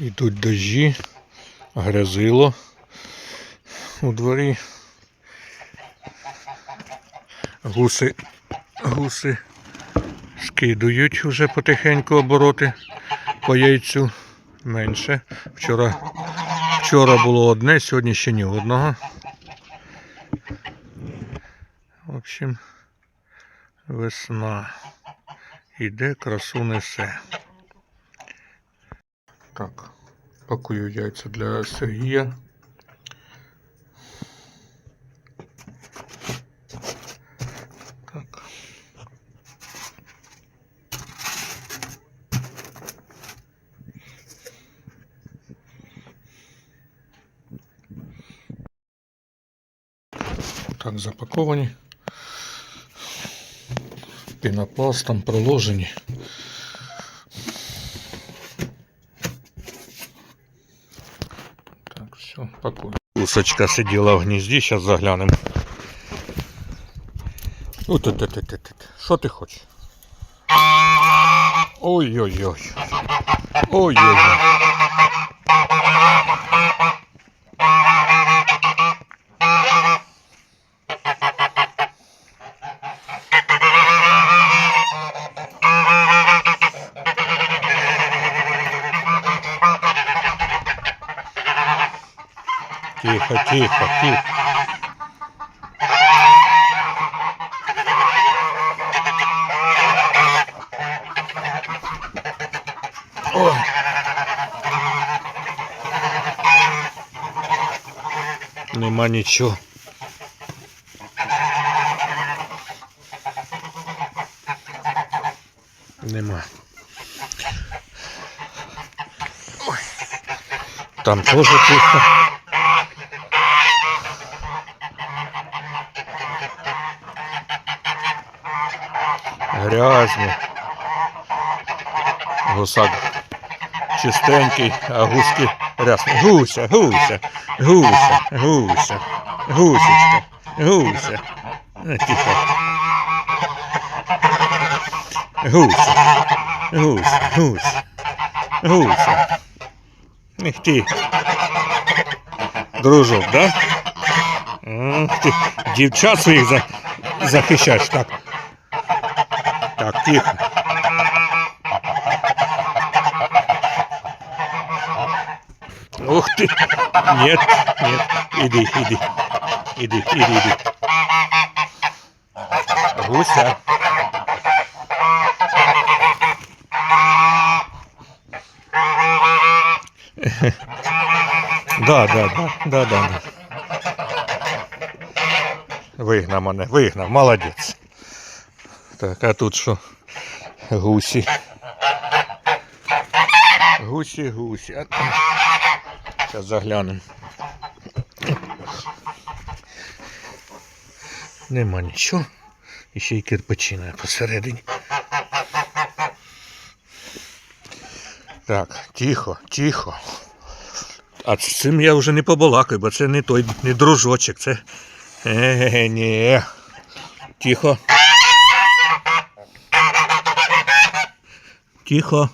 Йдуть дощі, грязило у дворі. Гуси, гуси скидують вже потихеньку обороти по яйцю. Менше. Вчора, вчора було одне, сьогодні ще ні одного. В общем, весна. Іде, красу несе. Так, пакую яйця для Сергія. Так. Так, запаковані. Пінопластом проложені. Все, пакую. Усочка сиділа в гнізді, зараз заглянемо. Ут-ут-ут-ут-ут. Що ти хочеш? Ой-ой-ой. Ой-ой-ой. Тихо, тихо, тихо. Нема нічого. Нема. Ой. Там теж тихо. Грязно. Гусак чистенький, а гуски рясні. Гуся, гуся, гуся, гуся, гусечка, гуся. Тихо. Гуся, гуся, гуся, гуся. Ех ти. Дружок, да? Ах ти. Дівчат своїх захищаєш, так. Тихо. Ух ты! Нет, нет. Иди, иди. Иди, иди, иди. Гуся. Да, да, да, да, да, да. Вигнав мене, вигнав, молодець. Так, а тут що? Гусі. Гусі, гусі. Зараз заглянемо. Нема нічого. І ще й кирпичина посередині. Так, тихо, тихо. А з цим я вже не побалакаю, бо це не той, не дружочок, це. Е, ні. Тихо. Тихо.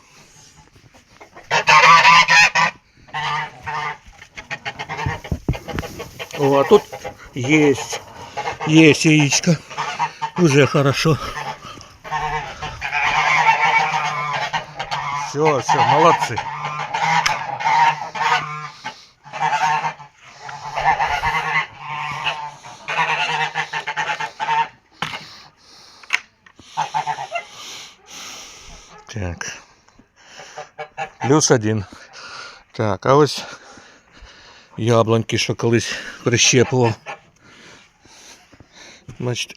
О, а тут есть. Есть яичко. Уже хорошо. Все, все, молодцы. Так. Плюс один. Так, а ось яблоньки, що колись прищепував. Бачите,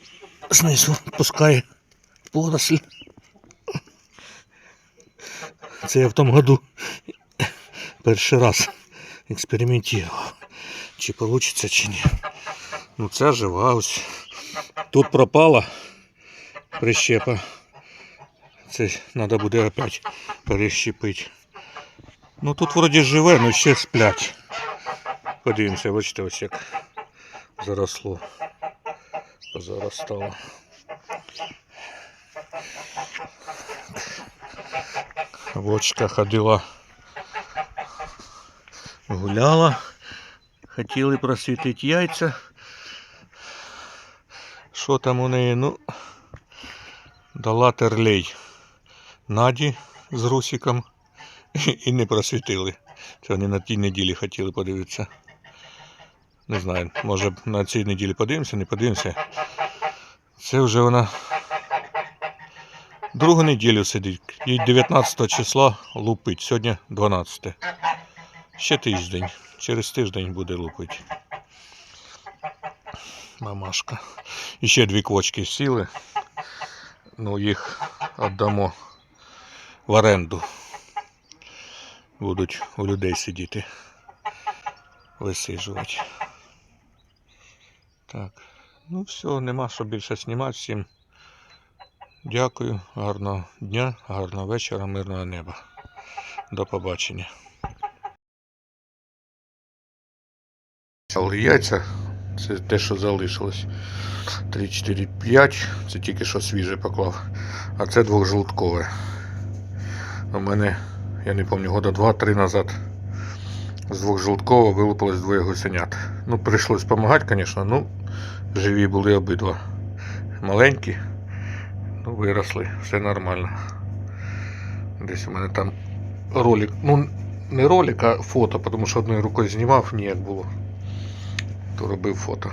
знизу пускає поросль. Це я в тому году перший раз експериментував. Чи вийде, чи ні. Ну ця жива ось. Тут пропала прищепа. Це треба буде опять перещепити. Ну тут вроді живе, але ще сплять. Подивимося, бачите, ось як заросло. Позаростало. Вочка ходила Гуляла. Хотіли просвітити яйця. Що там у неї? Ну, дала терлей Наді з Русиком і не просвітили. Це вони на тій неділі хотіли подивитися. Не знаю, може на цій неділі подивимося, не подивимося. Це вже вона другу неділю сидить. Їй 19 числа лупить. Сьогодні 12. Ще тиждень. Через тиждень буде лупити. Мамашка. І ще дві квочки сіли. Ну, їх віддамо в оренду. Будуть у людей сидіти. Висиджувати. Так. Ну все, нема що більше знімати. Всім дякую, гарного дня, гарного вечора, мирного неба. До побачення. Яйця це те, що залишилось. 3, 4, 5. Це тільки що свіже поклав. А це двохжолткове. У мене, я не пам'ятаю, года 2-3 назад з двох двохжолткового вилупилось двоє гусенят. Ну, прийшлось допомагати, звісно, ну, живі були обидва. Маленькі, ну, виросли, все нормально. Десь у мене там ролик, ну, не ролик, а фото, тому що одною рукою знімав, ніяк було. То робив фото.